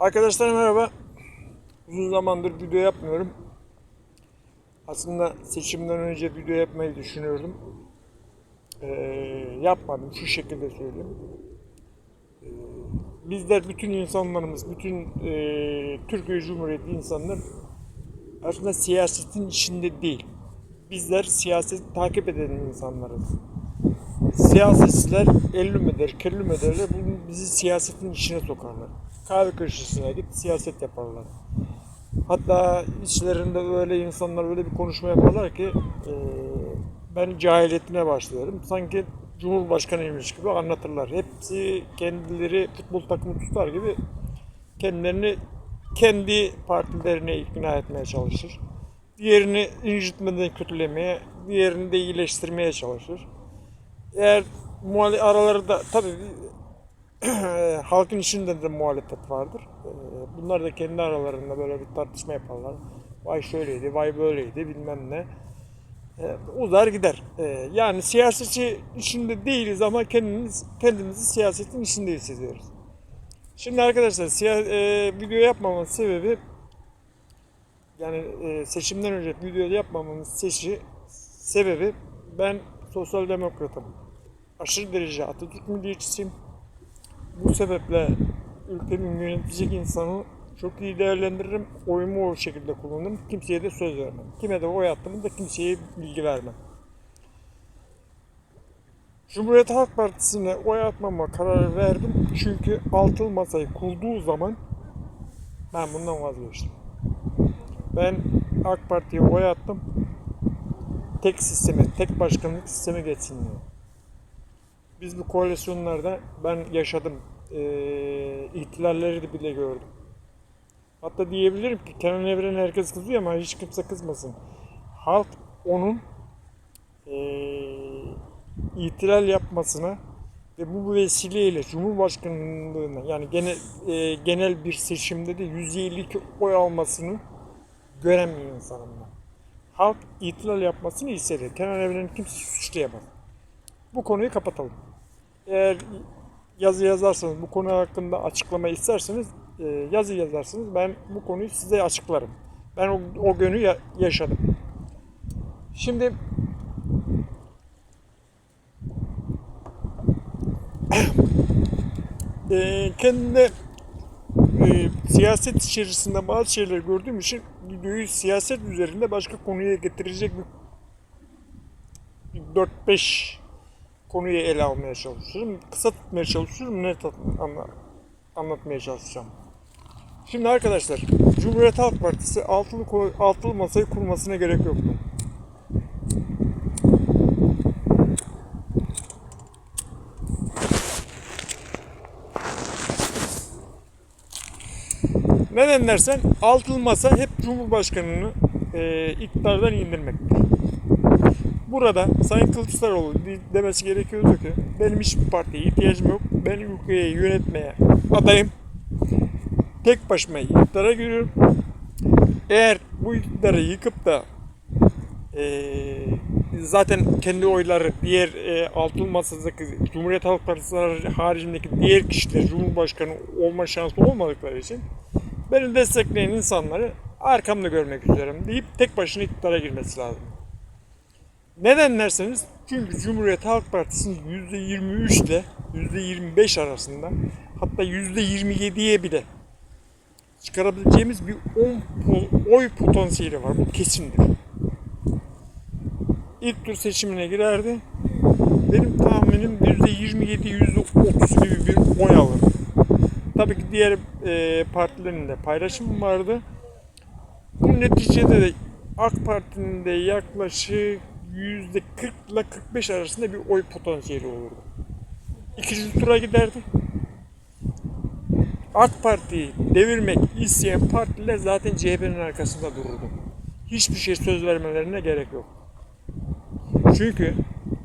Arkadaşlar merhaba. Uzun zamandır video yapmıyorum. Aslında seçimden önce video yapmayı düşünüyordum. Ee, yapmadım. Şu şekilde söyleyeyim. Ee, bizler bütün insanlarımız, bütün e, Türkiye Cumhuriyeti insanlar aslında siyasetin içinde değil. Bizler siyaseti takip eden insanlarız. Siyasetçiler ellüm eder, kellüm ederler. Bunu bizi siyasetin içine sokarlar. Kahve köşesine git siyaset yaparlar. Hatta içlerinde öyle insanlar öyle bir konuşma yaparlar ki e, ben cahiliyetine başlıyorum. Sanki Cumhurbaşkanıymış gibi anlatırlar. Hepsi kendileri futbol takımı tutar gibi kendilerini kendi partilerine ikna etmeye çalışır. Diğerini incitmeden kötülemeye, diğerini de iyileştirmeye çalışır. Eğer muhali aralarında tabii halkın içinde de muhalefet vardır. Ee, Bunlar da kendi aralarında böyle bir tartışma yaparlar. Vay şöyleydi, vay böyleydi bilmem ne. Ee, Uzar gider. Ee, Yani siyasetçi içinde değiliz ama kendimiz kendimizi siyasetin içinde hissediyoruz. Şimdi arkadaşlar e, video yapmamın sebebi yani e, seçimden önce video yapmamamın seçi sebebi ben sosyal demokratım. Aşırı derece Atatürk milliyetçisiyim. Bu sebeple ülkenin yönetecek insanı çok iyi değerlendiririm. Oyumu o şekilde kullanırım. Kimseye de söz vermem. Kime de oy attığımı da kimseye bilgi vermem. Cumhuriyet Halk Partisi'ne oy atmama karar verdim. Çünkü altılı masayı kurduğu zaman ben bundan vazgeçtim. Ben AK Parti'ye oy attım. Tek sisteme, tek başkanlık sisteme geçsin diye. Biz bu koalisyonlarda ben yaşadım. Ee, ihtilalleri bile gördüm. Hatta diyebilirim ki Kenan Evren herkes kızıyor ama hiç kimse kızmasın. Halk onun ee, ihtilal yapmasına ve bu vesileyle Cumhurbaşkanlığına yani genel, ee, genel bir seçimde de %52 oy almasını gören bir insanım ben. Halk ihtilal yapmasını istedi. Kenan Evren'i kimse suçlayamaz. Bu konuyu kapatalım. Eğer yazı yazarsanız, bu konu hakkında açıklama isterseniz e, yazı yazarsınız. Ben bu konuyu size açıklarım. Ben o, o günü ya- yaşadım. Şimdi e, kendine e, siyaset içerisinde bazı şeyler gördüğüm için videoyu siyaset üzerinde başka konuya getirecek bir 4-5 konuyu ele almaya çalışıyorum. Kısa tutmaya çalışıyorum, net anla- anlatmaya çalışacağım. Şimdi arkadaşlar, Cumhuriyet Halk Partisi altılı, altılı masayı kurmasına gerek yoktu. Neden dersen altılı masa hep Cumhurbaşkanı'nı e, iktidardan indirmektir. Burada Sayın Kılıçdaroğlu de- demesi gerekiyordu ki benim hiçbir partiye ihtiyacım yok. Ben ülkeyi yönetmeye adayım. Tek başıma iktidara giriyorum. Eğer bu iktidarı yıkıp da eee, zaten kendi oyları diğer e, altılı masadaki Cumhuriyet Halk Partisi haricindeki diğer kişiler Cumhurbaşkanı olma şansı olmadıkları için beni destekleyen insanları arkamda görmek üzerim deyip tek başına iktidara girmesi lazım. Neden derseniz çünkü Cumhuriyet Halk Partisi'nin %23 ile %25 arasında hatta %27'ye bile çıkarabileceğimiz bir 10 po- oy potansiyeli var. Bu kesindir. İlk tur seçimine girerdi. Benim tahminim %27-%30 gibi bir oy alır. Tabii ki diğer e, partilerin de paylaşımı vardı. Bu neticede de AK Parti'nin de yaklaşık %40 ile 45 arasında bir oy potansiyeli olurdu. İkinci tura giderdi. AK Parti'yi devirmek isteyen partiler zaten CHP'nin arkasında dururdu. Hiçbir şey söz vermelerine gerek yok. Çünkü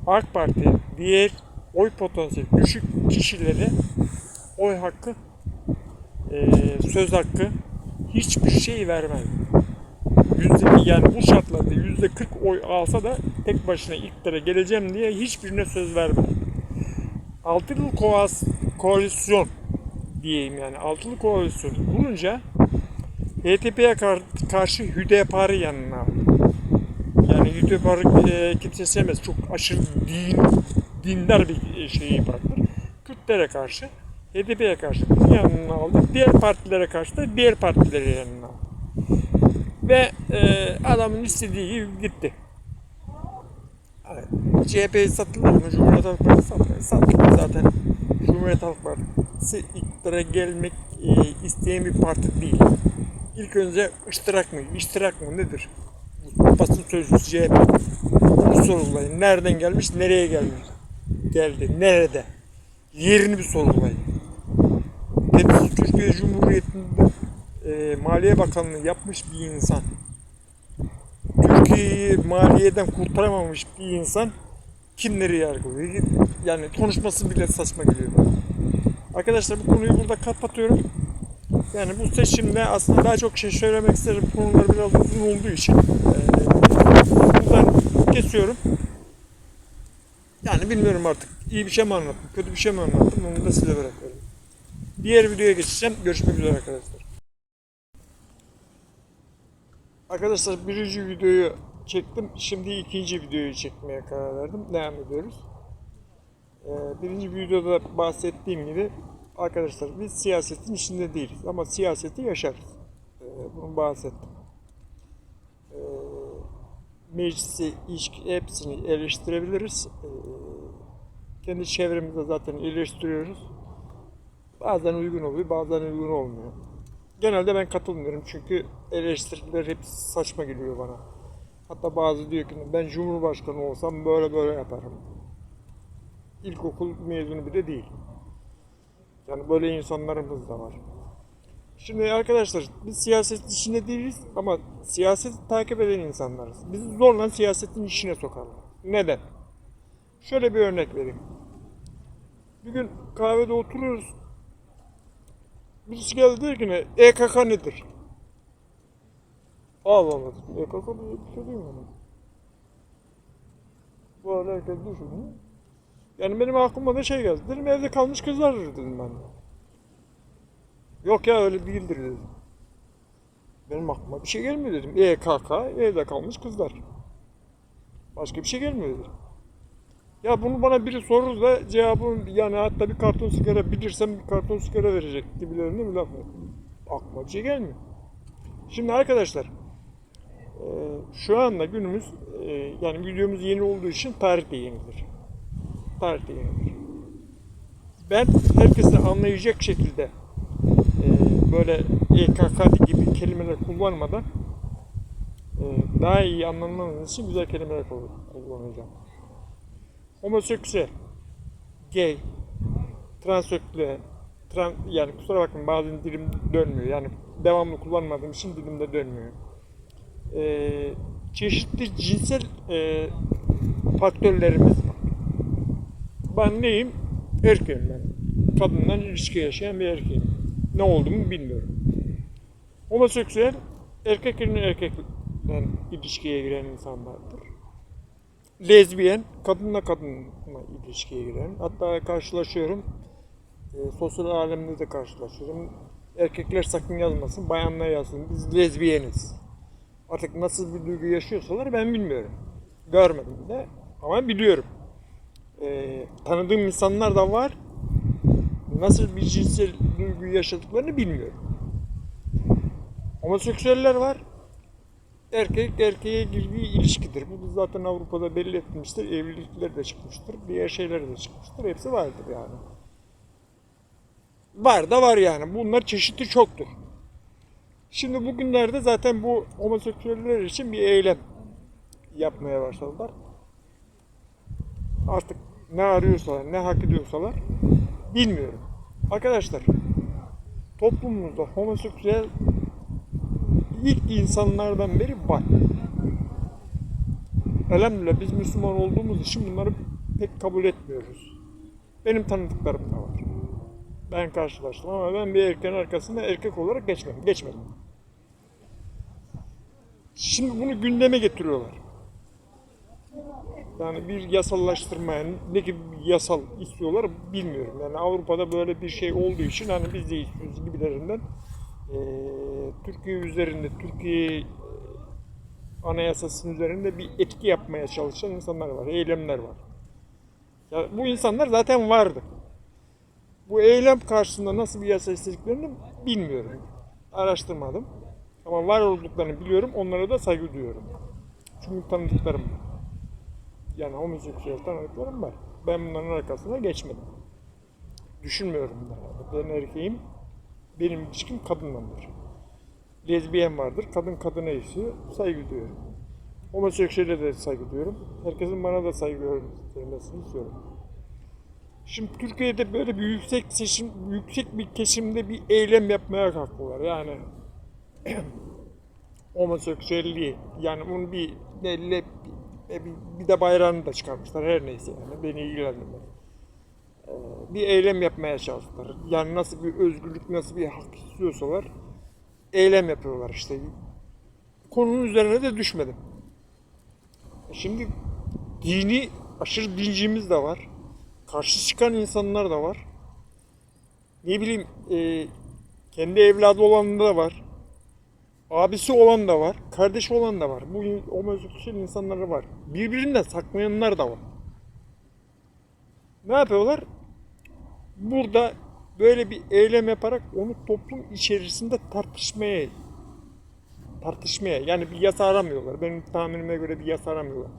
AK Parti diğer oy potansiyeli düşük kişilere oy hakkı, eee, söz hakkı hiçbir şey vermez. Yani bu şartlarda yüzde 40 oy alsa da tek başına iktidara geleceğim diye hiçbirine söz vermez. Altılı koalisyon diyeyim yani altılı koalisyonu bulunca HDP'ye kar- karşı Hüdapar'ı yanına. Yani Hüdapar'ı e, kimse sevmez. Çok aşırı din, dindar bir şeyi vardır. Kürtlere karşı HDP'ye karşı bunu yanına aldı. Diğer partilere karşı da diğer partileri yanına aldı. Ve e, adamın istediği gibi gitti. Evet. CHP'yi sattılar mı? Cumhuriyet Halk Partisi sattılar. Sattılar zaten. Cumhuriyet Halk Partisi iktidara gelmek e, isteyen bir parti değil. İlk önce iştirak mı? İştirak mı? Nedir? Basın sözcüsü CHP. Bunu sorgulayın. Nereden gelmiş? Nereye gelmiş? Geldi. Nerede? Yerini bir sorgulayın. Kendisi Türkiye Cumhuriyeti'nde e, Maliye Bakanlığı yapmış bir insan. Türkiye'yi maliyeden kurtaramamış bir insan kimleri yargılıyor? Yani konuşması bile saçma geliyor. Arkadaşlar bu konuyu burada kapatıyorum. Yani bu seçimde aslında daha çok şey söylemek isterim. Konular biraz uzun olduğu için. Ee, buradan kesiyorum. Yani bilmiyorum artık. iyi bir şey mi anlattım, kötü bir şey mi anlattım onu da size bırakıyorum. Diğer videoya geçeceğim. Görüşmek üzere arkadaşlar. Arkadaşlar birinci videoyu çektim. Şimdi ikinci videoyu çekmeye karar verdim. Devam ediyoruz. Ee, birinci videoda bahsettiğim gibi arkadaşlar biz siyasetin içinde değiliz ama siyaseti yaşarız. Ee, bunu bahsettim. Ee, meclisi, ilişki hepsini eleştirebiliriz. Ee, kendi çevremizde zaten eleştiriyoruz. Bazen uygun oluyor, bazen uygun olmuyor. Genelde ben katılmıyorum çünkü eleştiriler hep saçma geliyor bana. Hatta bazı diyor ki ben Cumhurbaşkanı olsam böyle böyle yaparım. İlkokul mezunu bile değil. Yani böyle insanlarımız da var. Şimdi arkadaşlar biz siyaset içinde değiliz ama siyaseti takip eden insanlarız. Bizi zorla siyasetin içine sokarlar. Neden? Şöyle bir örnek vereyim. Bir gün kahvede oturuyoruz. Birisi geldi diyor ki ne? EKK nedir? Allah Allah. EKK bir şey değil mi? Bu arada herkes düşünüyor. Yani benim aklıma da şey geldi. Dedim evde kalmış kızlar dedim ben. Yok ya öyle değildir dedim. Benim aklıma bir şey gelmiyor dedim. EKK evde kalmış kızlar. Başka bir şey gelmiyor dedim. Ya bunu bana biri sorur da cevabım yani hatta bir karton sigara bilirsem bir karton sigara verecek gibilerinde bir laf var. Aklıma bir şey gelmiyor. Şimdi arkadaşlar e, şu anda günümüz e, yani videomuz yeni olduğu için tarih de yenidir. Tarih de yenidir. Ben herkese anlayacak şekilde e, böyle EKK gibi kelimeler kullanmadan daha iyi anlamanız için güzel kelimeler kullanacağım homoseksüel, gay, transseksüel, trans, yani kusura bakmayın bazen dilim dönmüyor. Yani devamlı kullanmadığım için dilimde dönmüyor. Ee, çeşitli cinsel e, faktörlerimiz var. Ben neyim? Erkeğim ben. Kadından ilişki yaşayan bir erkeğim. Ne olduğumu bilmiyorum. Homoseksüel, erkeklerin erkekle ilişkiye giren insanlardır lezbiyen, kadınla kadınla ilişkiye giren. Hatta karşılaşıyorum, e, sosyal alemde de karşılaşıyorum. Erkekler sakın yazmasın, bayanlar yazsın. Biz lezbiyeniz. Artık nasıl bir duygu yaşıyorsalar ben bilmiyorum. Görmedim de ama biliyorum. E, tanıdığım insanlar da var. Nasıl bir cinsel duygu yaşadıklarını bilmiyorum. Homoseksüeller var erkek erkeğe girdiği ilişkidir. Bu zaten Avrupa'da belli etmiştir. Evlilikler de çıkmıştır. Diğer şeyler de çıkmıştır. Hepsi vardır yani. Var da var yani. Bunlar çeşitli çoktur. Şimdi bugünlerde zaten bu homoseksüeller için bir eylem yapmaya başladılar. Artık ne arıyorsalar, ne hak ediyorsalar bilmiyorum. Arkadaşlar toplumumuzda homoseksüel ilk insanlardan beri var. Elhamdülillah biz Müslüman olduğumuz için bunları pek kabul etmiyoruz. Benim tanıdıklarım da var. Ben karşılaştım ama ben bir erkeğin arkasında erkek olarak geçmedim. Geçmedim. Şimdi bunu gündeme getiriyorlar. Yani bir yasallaştırmaya ne gibi bir yasal istiyorlar bilmiyorum. Yani Avrupa'da böyle bir şey olduğu için hani biz de istiyoruz gibilerinden. Ee, Türkiye üzerinde, Türkiye anayasasının üzerinde bir etki yapmaya çalışan insanlar var, eylemler var. Ya bu insanlar zaten vardı. Bu eylem karşısında nasıl bir yasa istediklerini bilmiyorum. Araştırmadım. Ama var olduklarını biliyorum. Onlara da saygı duyuyorum. Çünkü tanıdıklarım var. Yani homoseksüel tanıdıklarım var. Ben bunların arkasına geçmedim. Düşünmüyorum da. Ben erkeğim. Benim ilişkim kadınlandır. Lezbiyen vardır. Kadın kadına istiyor. Saygı duyuyorum. Homoseksüele de saygı duyuyorum. Herkesin bana da saygı göstermesini istiyorum. Şimdi Türkiye'de böyle bir yüksek seçim, yüksek bir kesimde bir eylem yapmaya kalktılar. Yani homoseksüelliği yani bunu bir belli bir, bir de bayrağını da çıkarmışlar her neyse yani beni ilgilendirmez. Bir eylem yapmaya çalıştılar. Yani nasıl bir özgürlük, nasıl bir hak istiyorsalar eylem yapıyorlar işte. Konunun üzerine de düşmedim. Şimdi dini aşırı dincimiz de var. Karşı çıkan insanlar da var. Ne bileyim e, kendi evladı olan da var. Abisi olan da var. Kardeşi olan da var. Bu homoseksüel insanlar var. Birbirinden saklayanlar da var. Ne yapıyorlar? Burada böyle bir eylem yaparak onu toplum içerisinde tartışmaya tartışmaya yani bir yasa aramıyorlar. Benim tahminime göre bir yasa aramıyorlar.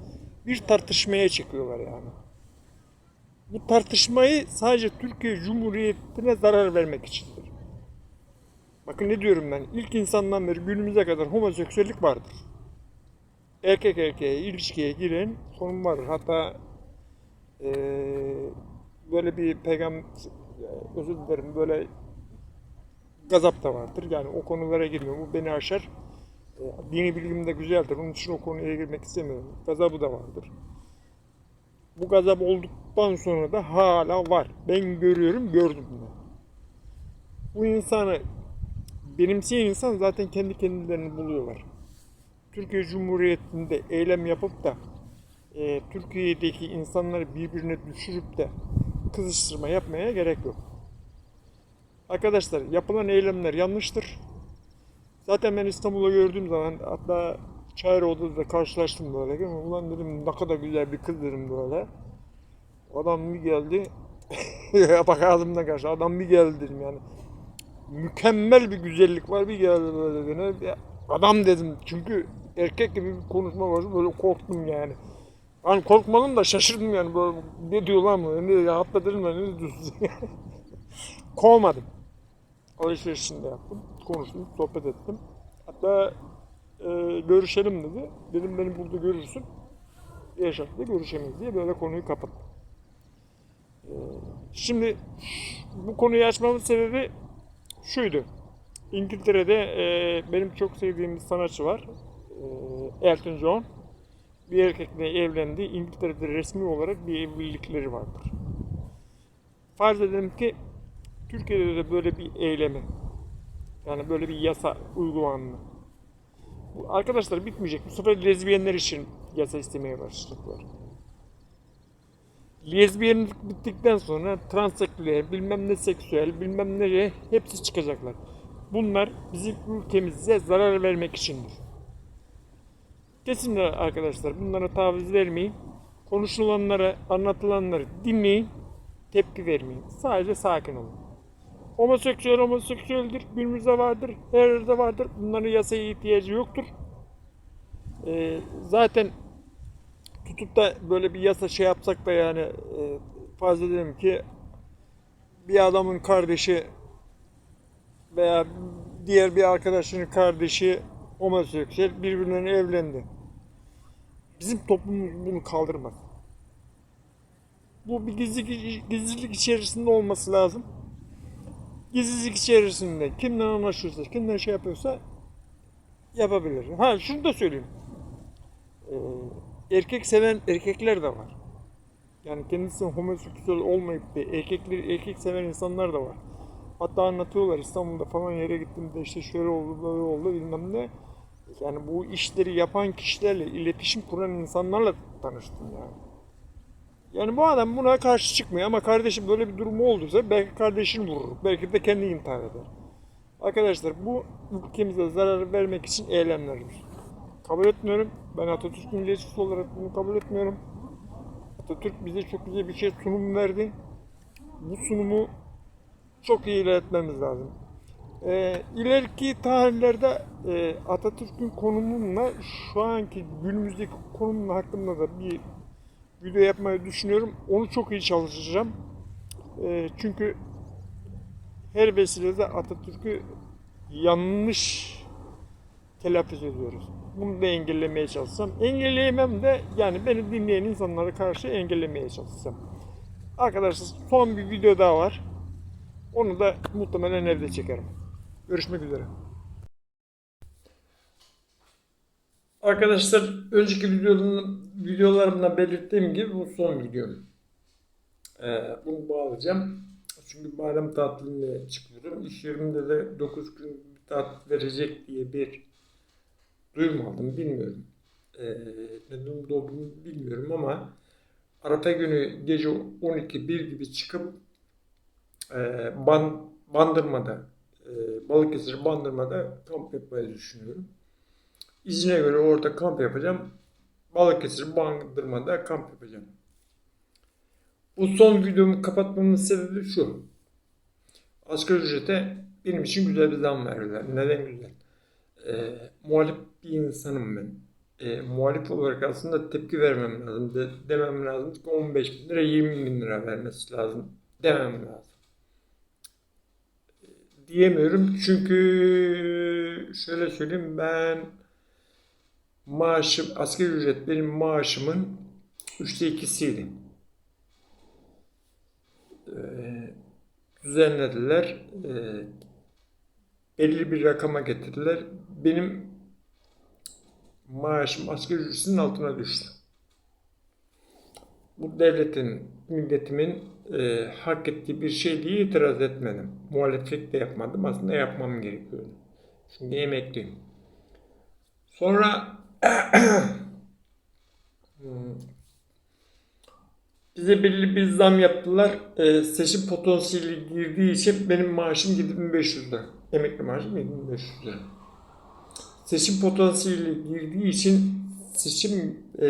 Bir tartışmaya çekiyorlar yani. Bu tartışmayı sadece Türkiye Cumhuriyeti'ne zarar vermek içindir. Bakın ne diyorum ben. İlk insandan beri günümüze kadar homoseksüellik vardır. Erkek erkeğe ilişkiye giren sorun vardır. Hatta eee, böyle bir peygamber özür dilerim böyle gazap da vardır. Yani o konulara girmiyorum. Bu beni aşar. E, Dini bilgim de güzeldir. Onun için o konuya girmek istemiyorum. Gazabı da vardır. Bu gazap olduktan sonra da hala var. Ben görüyorum, gördüm bunu. Bu insanı benimseyen insan zaten kendi kendilerini buluyorlar. Türkiye Cumhuriyeti'nde eylem yapıp da e, Türkiye'deki insanları birbirine düşürüp de kızıştırma yapmaya gerek yok. Arkadaşlar yapılan eylemler yanlıştır. Zaten ben İstanbul'u gördüğüm zaman hatta Çayıroğlu'da da karşılaştım böyle. Ulan dedim ne kadar güzel bir kız dedim böyle. Adam bir geldi. Bak ağzımdan karşı adam bir geldi dedim yani. Mükemmel bir güzellik var bir geldi böyle. Ya, Adam dedim çünkü erkek gibi bir konuşma var böyle korktum yani. Hani korkmadım da şaşırdım yani böyle ne diyor lan bu? Ne rahatla dedim ben ne diyorsun? Kovmadım. Alışverişini de yaptım. Konuştum, sohbet ettim. Hatta e, görüşelim dedi. Dedim beni burada görürsün. Şartla görüşemeyiz diye böyle konuyu kapattım. E, şimdi bu konuyu açmamın sebebi şuydu. İngiltere'de e, benim çok sevdiğim bir sanatçı var. E, Elton John. Bir erkekle evlendi. İngiltere'de resmi olarak bir evlilikleri vardır. Farz edelim ki Türkiye'de de böyle bir eylemi yani böyle bir yasa uygulandı. Bu arkadaşlar bitmeyecek. Bu sefer lezbiyenler için yasa istemeye başladılar. Lezbiyenlik bittikten sonra transseksüel, bilmem ne seksüel, bilmem ne hepsi çıkacaklar. Bunlar bizim ülkemize zarar vermek içindir. Kesinlikle arkadaşlar bunlara taviz vermeyin. Konuşulanlara, anlatılanları dinleyin. Tepki vermeyin. Sadece sakin olun. Homoseksüel homoseksüeldir. Günümüzde vardır. Her yerde vardır. Bunların yasaya ihtiyacı yoktur. Ee, zaten tutup da böyle bir yasa şey yapsak da yani e, farz edelim ki bir adamın kardeşi veya diğer bir arkadaşının kardeşi homoseksüel birbirlerine evlendi. Bizim toplumumuz bunu kaldırmaz. Bu bir gizlilik, gizlilik içerisinde olması lazım. Gizlilik içerisinde kimden anlaşırsa, kimden şey yapıyorsa yapabilir. Ha şunu da söyleyeyim. Ee, erkek seven erkekler de var. Yani kendisi homoseksüel olmayıp da erkekleri erkek seven insanlar da var. Hatta anlatıyorlar İstanbul'da falan yere gittim de işte şöyle oldu böyle oldu bilmem ne. Yani bu işleri yapan kişilerle iletişim kuran insanlarla tanıştım yani. Yani bu adam buna karşı çıkmıyor ama kardeşim böyle bir durum olduysa belki kardeşini vurur. Belki de kendi intihar eder. Arkadaşlar bu ülkemize zarar vermek için eylemlerdir. Kabul etmiyorum. Ben Atatürk milliyetçisi olarak bunu kabul etmiyorum. Atatürk bize çok güzel bir şey sunum verdi. Bu sunumu çok iyi ilerletmemiz lazım. Ee, ileriki tarihlerde e, Atatürk'ün konumunla şu anki günümüzdeki konumun hakkında da bir video yapmayı düşünüyorum. Onu çok iyi çalışacağım. Ee, çünkü her vesilede Atatürk'ü yanlış telaffuz ediyoruz. Bunu da engellemeye çalışsam. Engelleyemem de yani beni dinleyen insanlara karşı engellemeye çalışsam. Arkadaşlar son bir video daha var. Onu da muhtemelen evde çekerim. Görüşmek üzere. Arkadaşlar önceki videolarımda, belirttiğim gibi bu son videom. Ee, bunu bağlayacağım. Çünkü bayram tatiline çıkıyorum. İş yerimde de 9 gün bir tatil verecek diye bir duyum aldım. Bilmiyorum. Ee, ne durumda bilmiyorum ama Arafa günü gece 12-1 gibi çıkıp e, Ban, Bandırma'da Balıkesir Bandırma'da kamp yapmayı düşünüyorum. İzine göre orada kamp yapacağım. Balıkesir Bandırma'da kamp yapacağım. Bu son videomu kapatmamın sebebi şu. Asgari ücrete benim için güzel bir zam verdiler. Neden güzel? E, muhalif bir insanım ben. E, muhalif olarak aslında tepki vermem lazım. De, demem lazım ki 15 bin lira 20 bin lira vermesi lazım. Demem lazım. Diyemiyorum çünkü şöyle söyleyeyim ben maaşım, asgari ücret benim maaşımın üçte ikisiydi. Ee, düzenlediler. Ee, belli bir rakama getirdiler. Benim maaşım asgari ücretinin altına düştü. Bu devletin, milletimin e, hak ettiği bir şey diye itiraz etmedim. Muhalefet de yapmadım. Aslında yapmam gerekiyordu. Çünkü emekliyim. Sonra bize belli bir zam yaptılar. Ee, seçim potansiyeli girdiği için benim maaşım 7500 lira. Emekli maaşım 7500 lira. Seçim potansiyeli girdiği için seçim e,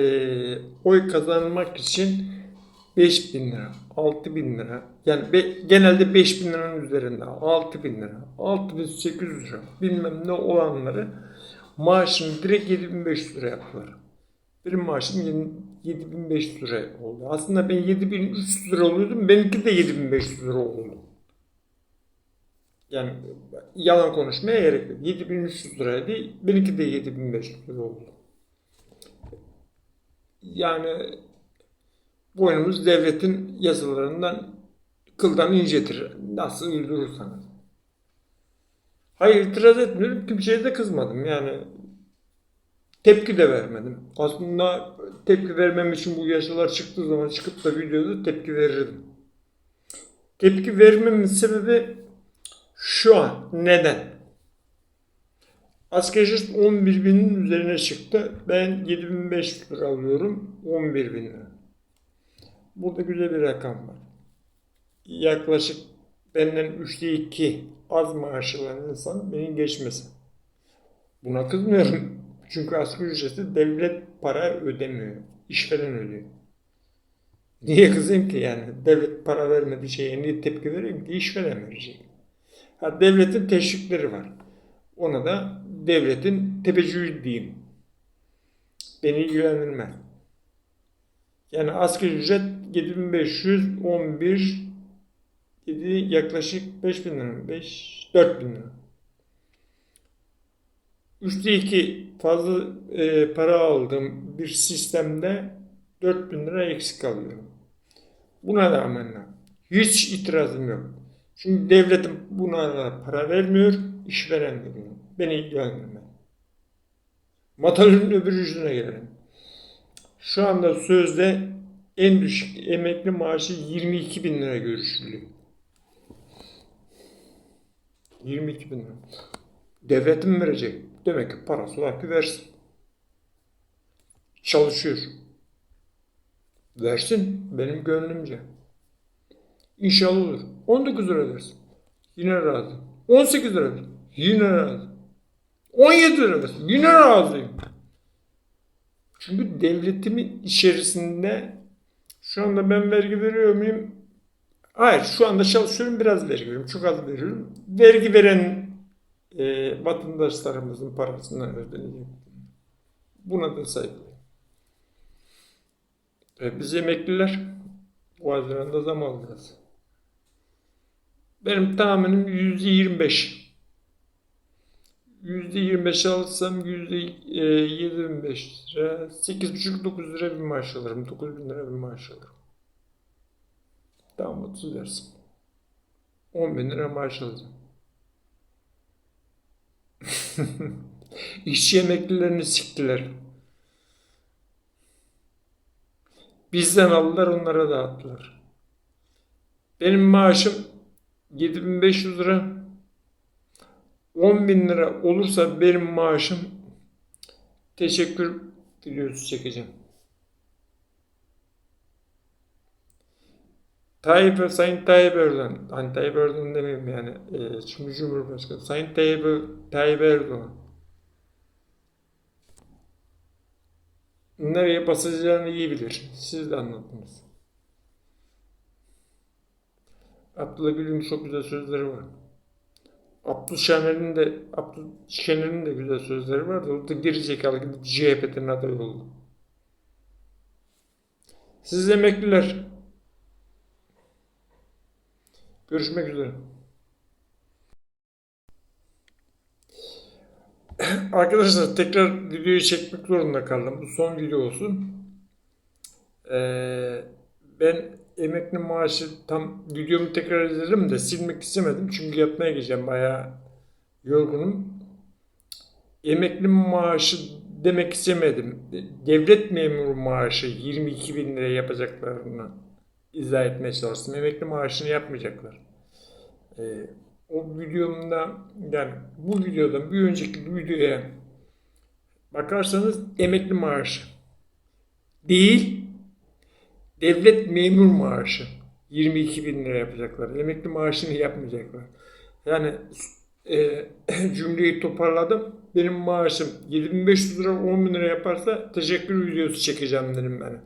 oy kazanmak için 5000 lira, 6000 lira. Yani be, genelde 5000 liranın üzerinde 6000 lira, 6800 lira bilmem ne olanları maaşını direkt 7500 lira yaptılar. Benim maaşım 7500 lira oldu. Aslında ben 7300 lira oluyordum. Benimki de 7500 lira oldu. Yani yalan konuşmaya gerek yok. 7300 liraydı. Benimki de 7500 lira oldu. Yani boynumuz devletin yasalarından kıldan incetir. Nasıl uydurursanız. Hayır itiraz etmiyorum. Kimseye de kızmadım. Yani tepki de vermedim. Aslında tepki vermem için bu yasalar çıktığı zaman çıkıp da videoda tepki verirdim. Tepki vermemin sebebi şu an. Neden? Asgari ücret 11 binin üzerine çıktı. Ben 7500 lira alıyorum. 11 bin lira. Burada güzel bir rakam var. Yaklaşık benden 3'te 2 az maaş alan insan beni geçmesin. Buna kızmıyorum. Çünkü asgari ücreti devlet para ödemiyor. İşveren ödüyor. Niye kızayım ki yani? Devlet para vermediği şeye niye tepki vereyim ki? İşveren verecek. Ha, devletin teşvikleri var. Ona da devletin tebeccühü diyeyim. Beni ilgilendirmez. Yani asgari ücret 7511 7 yaklaşık 5000 lira. 5 4000 lira. Üçte iki fazla e, para aldığım bir sistemde 4000 lira eksik alıyorum. Buna rağmen hiç itirazım yok. Çünkü devletim buna da para vermiyor, işveren veriyor. Beni ilgilendirmez. Matalın öbür yüzüne gelelim. Şu anda sözde en düşük emekli maaşı 22 bin lira görüşülüyor. 22 bin lira. Devletim verecek. Demek ki parası var ki versin. Çalışıyor. Versin benim gönlümce. İnşallah olur. 19 lira versin. Yine razı. 18 lira versin. Yine razı. 17 lira versin. Yine razıyım. Çünkü devletimin içerisinde şu anda ben vergi veriyor muyum? Hayır. Şu anda çalışıyorum biraz vergi veriyorum. Çok az veriyorum. Vergi veren e, vatandaşlarımızın parasından ödenecek. Buna da saygılıyım. E, biz emekliler bu Haziran'da zam alacağız. Benim tahminim yüzde yirmi beş. Yüzde yirmi beş alırsam yüzde e, yirmi beş lira, sekiz buçuk dokuz lira bir maaş alırım. Dokuz bin lira bir maaş alırım. Tamam otuz versin. On bin lira maaş alacağım. İşçi emeklilerini siktiler. Bizden aldılar onlara dağıttılar. Benim maaşım 7500 lira. 10 bin lira olursa benim maaşım teşekkür videosu çekeceğim. Tayyip, Sayın Tayyip Erdoğan, hani Tayyip Erdoğan demeyeyim yani, e, şimdi Cumhurbaşkanı, Sayın Tayyip, Tayyip Erdoğan. Nereye basacağını iyi bilir. Siz de anlattınız. Abdullah Gül'ün çok güzel sözleri var. Abdül Şener'in de Abdül Şener'in de güzel sözleri var da o da geri zekalı gidip CHP'den aday oldu. Siz emekliler görüşmek üzere. Arkadaşlar tekrar videoyu çekmek zorunda kaldım. Bu son video olsun. Ee, ben emekli maaşı tam videomu tekrar izledim de silmek istemedim. Çünkü yatmaya gideceğim. Bayağı yorgunum. Emekli maaşı demek istemedim. Devlet memuru maaşı 22 bin lira yapacaklarını izah etmeye çalıştım. Emekli maaşını yapmayacaklar. Ee, o videomda yani bu videodan bir önceki videoya bakarsanız emekli maaşı değil devlet memur maaşı 22 bin lira yapacaklar. Emekli maaşını yapmayacaklar. Yani e, cümleyi toparladım. Benim maaşım 7500 lira 10 bin lira yaparsa teşekkür videosu çekeceğim dedim ben.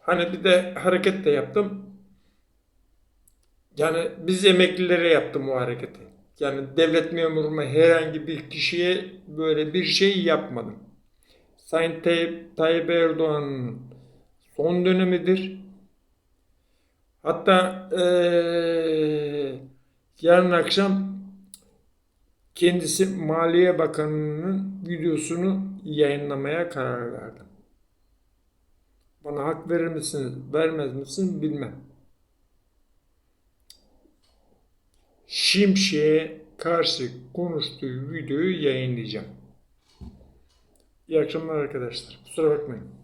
Hani bir de hareket de yaptım. Yani biz emeklilere yaptım o hareketi. Yani devlet memuruma herhangi bir kişiye böyle bir şey yapmadım. Sayın Tayyip, Tayyip Erdoğan'ın son dönemidir. Hatta eee, yarın akşam kendisi Maliye Bakanı'nın videosunu yayınlamaya karar verdim. Bana hak verir misiniz, vermez misin bilmem. Şimşek'e karşı konuştuğu videoyu yayınlayacağım. İyi akşamlar arkadaşlar. Kusura bakmayın.